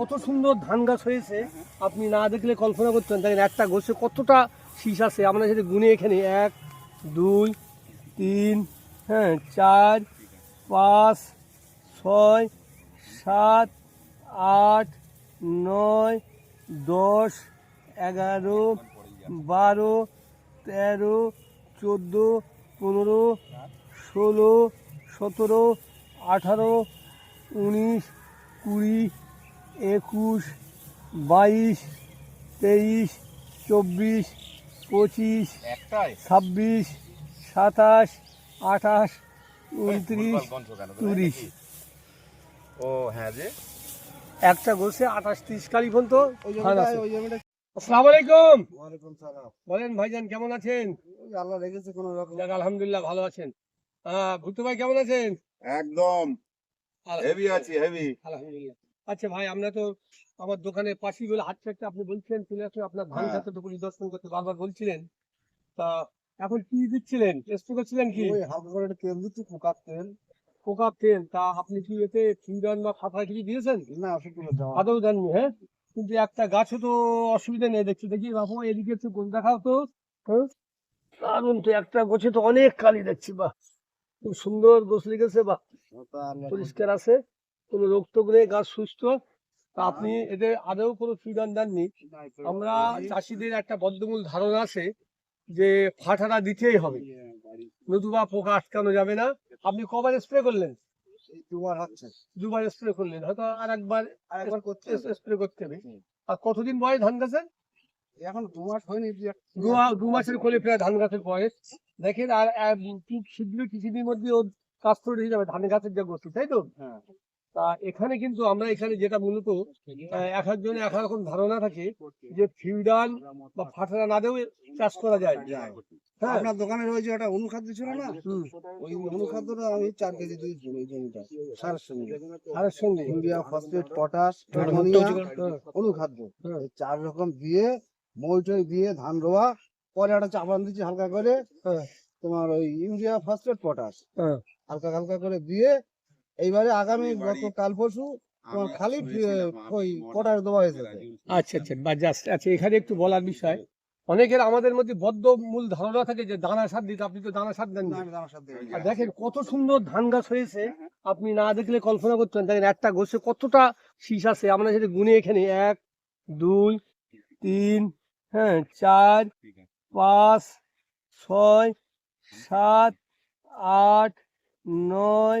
কত সুন্দর ধান গাছ হয়েছে। আপনি না দেখলে কল্পনা করতেন দেখেন একটা গোছে কতটা শীষ আছে। আমরা যদি গুনে এখানে এক, দুই, তিন হ্যাঁ চার, পাঁচ, ছয়, সাত, আট, নয়, দশ, এগারো, বারো, তেরো, চোদ্দ, পনেরো, ষোলো, সতেরো, আঠারো, উনিশ, কুড়ি একুশ বাইশ তেইশ চব্বিশ পঁচিশ একটাই? ছাব্বিশ সাতাশ আঠাশ উনত্রিশ তিরিশ। ও হ্যাঁ যে একটা গোছে আঠাশ তিরিশ কালি ওই জমিটা আসসালামু আলাইকুম। সালাম। বলেন ভাইজান কেমন আছেন? আল্লাহ রেখেছে কোনো রকম। আলহামদুলিল্লাহ ভালো আছেন। ভুট্টু ভাই কেমন আছেন? একদম। হেভি আছি হেভি আলহামদুলিল্লাহ। আচ্ছা ভাই আমরা তো আমার দোকানের পাশেই বলে হাট চারটা আপনি বলছিলেন চলে আসলে আপনার ধান হ্যাঁ। চারটা পরিদর্শন করতে বারবার বলছিলেন। তা এখন কি দিচ্ছিলেন? স্প্রে করছিলেন কি? ওই হালকা করে একটা তেল দিচ্ছি পোকার তেল। তেল তা আপনি কি এতে ফিউডান বা ফাফা কিছু দিয়েছেন? না ওষুধগুলো দেওয়া আদৌ দেননি হ্যাঁ? কিন্তু একটা গাছও তো অসুবিধা নেই দেখছি দেখি বাবু এদিকে একটু গোল দেখাও তো হ্যাঁ? দারুণ তো একটা গোছে তো অনেক কালি দেখছি বাহ। খুব সুন্দর গোছ লেগেছে বাহ। ওটা পরিষ্কার আছে। কোনো রোগ টোগ নেই গাছ সুস্থ আপনি এদের আদৌ কোনো ফিউডান দেননি। আমরা চাষিদের একটা বদ্ধমূল ধারণা আছে যে ফাটারা দিতেই হবে। নতুবা পোকা আটকানো যাবে না। আপনি কবার স্প্রে করলেন? দুবার হচ্ছে। দুবার স্প্রে করলেন হয়তো আর একবার একবার করতে। স্প্রে করতে হবে। আর কতদিন বয়স ধান গাছের? এখন দু মাস হয়নি যে এক- দু মাসের কোলে প্রায় ধান গাছের বয়স। দেখেন আর শীঘ্র কিছুদিনের মধ্যে ওর কাজ করে হয়ে যাবে ধান গাছের যে গোষ্ঠী তাই তো? হ্যাঁ। তা এখানে কিন্তু আমরা এখানে যেটা মূলত এক একজনের এক রকম ধারণা থাকে যে ফিউডান বা ফাটারা না দিয়েও চাষ করা যায়। হ্যাঁ। আপনার দোকানের ওই একটা অনুখাদ্য ছিল না? ওই অনুখাদ্যটা আমি চার কেজি দিয়েছি জমিটা সারের সঙ্গে। সারের সঙ্গে। ইউরিয়া ফসফেট পটাশ হ্যাঁ, হ্যাঁ, অনুখাদ্য। চার রকম দিয়ে মই দিয়ে ধান রোয়া পরে একটা চাপান দিচ্ছি হালকা করে। তোমার ওই ইউরিয়া ফসফেট পটাশ। হালকা হালকা করে দিয়ে এইবারে আগামী গত কাল পরশু তোমার খালি ওই পটাশ দেওয়া হয়েছে। আচ্ছা আচ্ছা বা জাস্ট আচ্ছা এখানে একটু বলার বিষয়। অনেকের আমাদের মধ্যে বদ্ধ মূল ধারণা থাকে যে দানা সার দিতে আপনি তো দানা সার দেন আর দেখেন কত সুন্দর ধান গাছ হয়েছে আপনি না দেখলে কল্পনা করতেন দেখেন একটা গোছে কতটা শীষ আছে আমরা যদি গুনে এখানে এক দুই তিন হ্যাঁ চার পাঁচ ছয় সাত আট নয়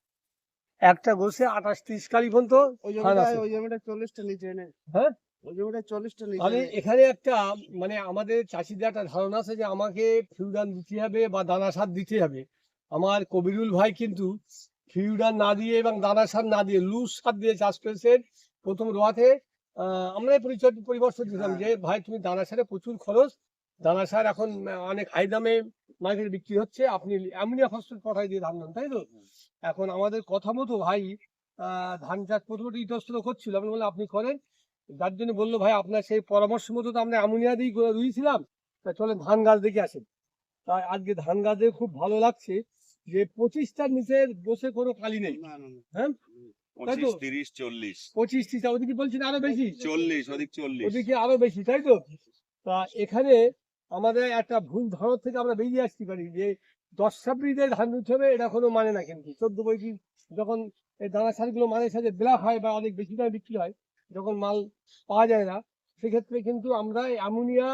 একটা গোছে আঠাশ ত্রিশ কালি পর্যন্ত ওই জমিটা ওই জমিটা চল্লিশটা নিচে এনে। হ্যাঁ? ওই জমিটা চল্লিশটা নিচে আমি এখানে একটা মানে আমাদের চাষিদের একটা ধারণা আছে যে আমাকে ফিউডান দিতে হবে বা দানা সার দিতে হবে। আমার কবিরুল ভাই কিন্তু ফিউডান না দিয়ে এবং দানা সার না দিয়ে লুজ সার দিয়ে চাষ করেছেন প্রথম রোয়াতে। আহ, আমরাই পরিচয় পরিবর্তন হ্যাঁ। দিলাম যে ভাই তুমি দানা সারে প্রচুর খরচ দানা সার এখন অনেক হাই দামে মার্কেটে বিক্রি হচ্ছে। আপনি অ্যামোনিয়া ফসফেট পটাই দিয়ে ধান দেন তাই তো? এখন আমাদের কথা মতো ভাই ধান চাষ প্রথমত ইতস্তত করছিল। আমি বললাম আপনি করেন। যার জন্য বলল ভাই আপনার সেই পরামর্শ মতো তো আমরা অ্যামোনিয়া দিয়েই করে রুইছিলাম তা চলে ধান গাছ দেখে আসেন তাই আজকে ধান গাছ দেখে খুব ভালো লাগছে যে পঁচিশটার নিচে বসে কোনো কালি নেই। হ্যাঁ? পঁচিশ চল্লিশ। পঁচিশ ওদিকে বলছেন আরও বেশি। চল্লিশ ওদিক চল্লিশ। ওদিকে আরও বেশি তাই তো? তা এখানে আমাদের একটা ভুল ধারণা থেকে আমরা বেরিয়ে আসতে পারি যে দশ ছাব্বিশে ধান দিতে হবে এটা কোনো মানে না কিন্তু। চোদ্দ পঁয়ত্রিশ যখন এই দানা সারগুলো মানে সাথে ব্ল্যাক হয় বা অনেক বেশি দামে বিক্রি হয় যখন মাল পাওয়া যায় না সেক্ষেত্রে কিন্তু আমরা অ্যামোনিয়া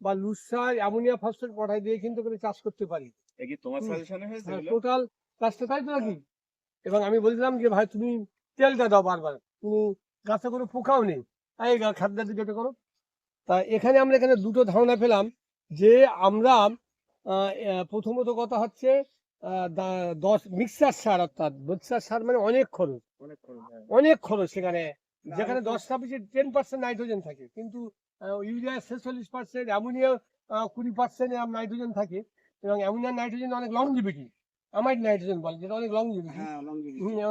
বা লুসার অ্যামোনিয়া ফসফেট পটাই দিয়ে কিন্তু চাষ করতে পারি? টোটাল কাজটা তাই তো নাকি? এবং আমি বলছিলাম যে ভাই তুমি তেলটা দাও বারবার তুমি গাছে কোনো পোকাও নেই। এই খাদ্য দিকে করো। তা এখানে আমরা এখানে দুটো ধারণা পেলাম। যে আমরা প্রথমত কথা হচ্ছে দশ মিক্সার সার অর্থাৎ মিক্সার সার মানে অনেক খরচ। অনেক খরচ, হ্যাঁ। সেখানে। যেখানে টেন পার্সেন্ট নাইট্রোজেন থাকে কিন্তু ইউরিয়া ছেচল্লিশ পার্সেন্ট অ্যামোনিয়া কুড়ি পার্সেন্ট নাইট্রোজেন থাকে এবং অ্যামোনিয়া নাইট্রোজেন অনেক লংজিভিটি আমাইড নাইট্রোজেন বলে যেটা অনেক লংজিভিটি হ্যাঁ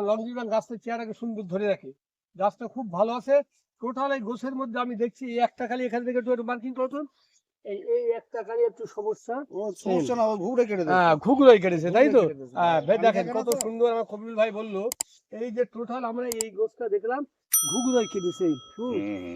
লংজিভিটি গাছটা চেয়ারাকে সুন্দর ধরে রাখে। গাছটা খুব ভালো আছে। টোটাল এই গোছের মধ্যে আমি দেখছি এই একটা খালি এখান থেকে একটু মার্কিং করতুন এই এই একটা খালি একটু সমস্যা। সমস্যা না ঘুরে কেটে হ্যাঁ ঘুঘুরই কেটেছে তাই তো? হ্যাঁ ভাই দেখেন কত সুন্দর আমার কবির ভাই বলল এই যে টোটাল আমরা এই গোছটা দেখলাম ঘুঘুরই কেটেছে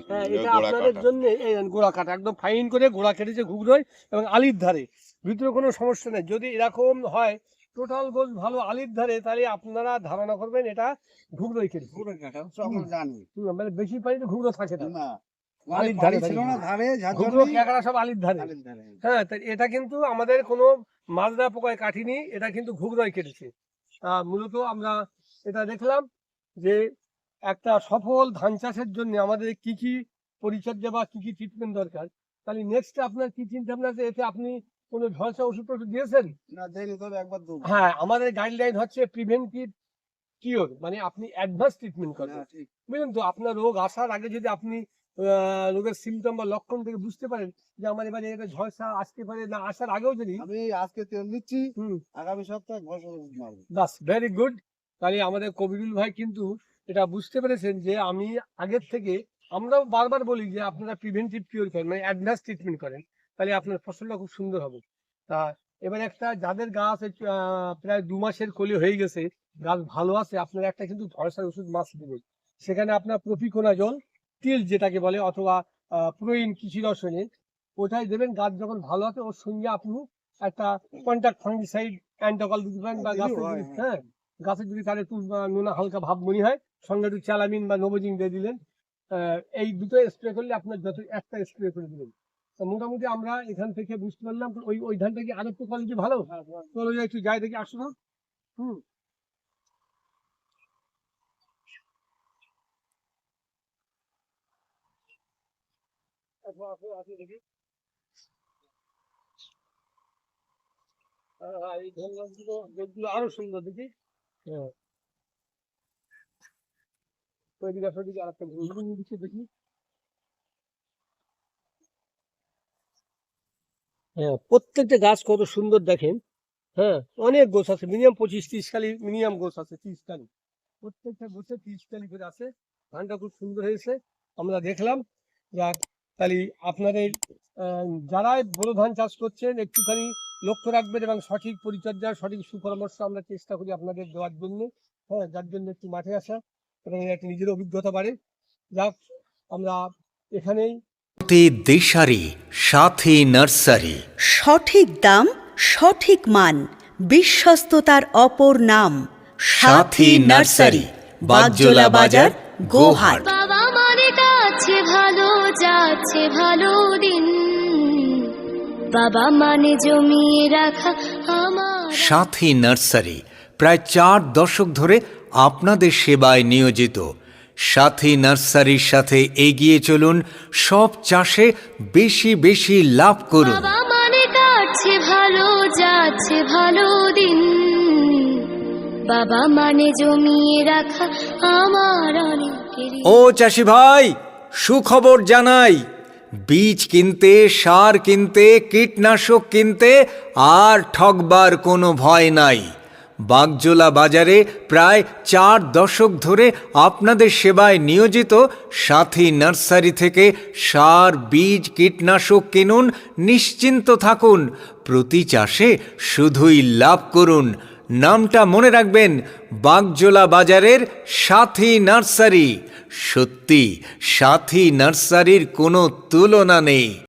হ্যাঁ এটা আপনাদের জন্য এই গোড়া কাটা একদম ফাইন করে গোড়া কেটেছে ঘুগরোয় এবং আলির ধারে। ভিতরে কোনো সমস্যা নেই যদি এরকম হয় টোটাল গোল ভালো আলির ধারে তাহলে আপনারা ধারণা করবেন এটা ঘুগরোই কেটেছে কাটা জানি। মানে বেশি পানিতে ঘুগরো থাকে না। আলির আলির ধারে ধারে ছিল না ধারে ঘুগরো ক্যাকড়া সব আলির ধারে। হ্যাঁ তা এটা কিন্তু আমাদের কোনো পোকায় কাটিনি এটা কিন্তু ঘুগরোয় কেটেছে। তা মূলত আমরা এটা দেখলাম যে একটা সফল ধান চাষের জন্য আমাদের কি কি পরিচর্যা বা কি কি ট্রিটমেন্ট দরকার। তাহলে নেক্সট আপনার কি চিন্তা ভাবনা আছে? এতে আপনি কোনো ঝলসা ওষুধ টষুধ দিয়েছেন? না দেয়নি তবে একবার দেবো। হ্যাঁ আমাদের গাইডলাইন হচ্ছে প্রিভেন্টিভ কিওর মানে আপনি অ্যাডভান্স ট্রিটমেন্ট করবেন। হ্যাঁ, বুঝলেন তো আপনার রোগ আসার আগে যদি আপনি রোগের সিমটম বা লক্ষণ থেকে বুঝতে পারেন যে আমার এবারে এটা ঝলসা আসতে পারে না আসার আগেও যদি আমি আজকে তেল দিচ্ছি হুম। আগামী সপ্তাহে বাস ভেরি গুড তাহলে আমাদের কবিরুল ভাই কিন্তু এটা বুঝতে পেরেছেন যে আমি আগের থেকে আমরাও বারবার বলি যে আপনারা প্রিভেন্টিভ কিওর করেন মানে অ্যাডভান্স ট্রিটমেন্ট করেন তাহলে আপনার ফসলটা খুব সুন্দর হবে। তা এবার একটা যাদের গাছ প্রায় দু মাসের কলি হয়ে গেছে গাছ ভালো আছে আপনারা একটা কিন্তু ধরসার ওষুধ মাছ দেবেন। সেখানে আপনার প্রফিকোনা জল তিল যেটাকে বলে অথবা প্রোইন কৃষি রসনে ওটাই দেবেন। গাছ যখন ভালো আছে ওর সঙ্গে আপনি একটা কন্ট্যাক্ট ফাঙ্গিসাইড অ্যান্টাকল দিতে পারেন বা দিলেও গাছের হ্যাঁ। হ্যাঁ। গাছের যদি তার একটু নোনা হালকা ভাব মনে হয় সঙ্গে একটু চ্যালামিন বা নোবোজিন দিয়ে দিলেন। এই দুটো স্প্রে করলে আপনার যত একটা স্প্রে করে দিলেন মোটামুটি আমরা এখান থেকে বুঝতে পারলাম ওই ওই ধানটা কি আর একটু কোয়ালিটি ভালো। যাই একটু যাই দেখি আসো হুম আসো, আসো, আসো দেখি। আহ, আহ, এই ধান গাছগুলো গাছগুলো আরও সুন্দর দেখি হ্যাঁ প্রত্যেকটা গাছ কত সুন্দর দেখেন। হ্যাঁ অনেক গোছ আছে, মিনিমাম পঁচিশ তিরিশ কালি মিনিমাম গোছ আছে, তিরিশ কালি প্রত্যেকটা গোছে তিরিশ কালি করে আছে। ধানটা খুব সুন্দর হয়েছে। আমরা দেখলাম তাহলে আপনাদের যারাই বোরো ধান চাষ করছেন একটুখানি লক্ষ্য রাখবেন এবং সঠিক পরিচর্যা সঠিক সুপরামর্শ আমরা চেষ্টা করি আপনাদের দেওয়ার জন্য। হ্যাঁ যার জন্য একটু মাঠে আসা এবং একটা নিজের অভিজ্ঞতা বাড়ে। যাক আমরা এখানেই দেশারি সাথী নার্সারি। সঠিক দাম সঠিক মান বিশ্বস্ততার অপর নাম সাথী নার্সারি বাগজোলা বাজার গোহাট। যাচ্ছে ভালো দিন। বাবা মানে জমিয়ে রাখা আমার। সাথী নার্সারি প্রায় চার দশক ধরে আপনাদের সেবায় নিয়োজিত। সাথী নার্সারির সাথে এগিয়ে চলুন সব চাষে বেশি বেশি লাভ করুন। বাবা মানে কাটছে ভালো যাচ্ছে ভালো দিন। বাবা মানে জমিয়ে রাখা আমার অনেকেরই। ও চাষি ভাই সুখবর জানাই, বীজ কিনতে, সার কিনতে, কীটনাশক কিনতে আর ঠকবার কোনো ভয় নাই। বাগজোলা বাজারে প্রায় চার দশক ধরে আপনাদের সেবায় নিয়োজিত সাথী নার্সারি থেকে সার, বীজ, কীটনাশক কিনুন, নিশ্চিন্ত থাকুন। প্রতি চাষে শুধুই লাভ করুন। নামটা মনে রাখবেন, বাগজোলা বাজারের সাথী নার্সারি। সত্যি সাথী নার্সারির কোনো তুলনা নেই।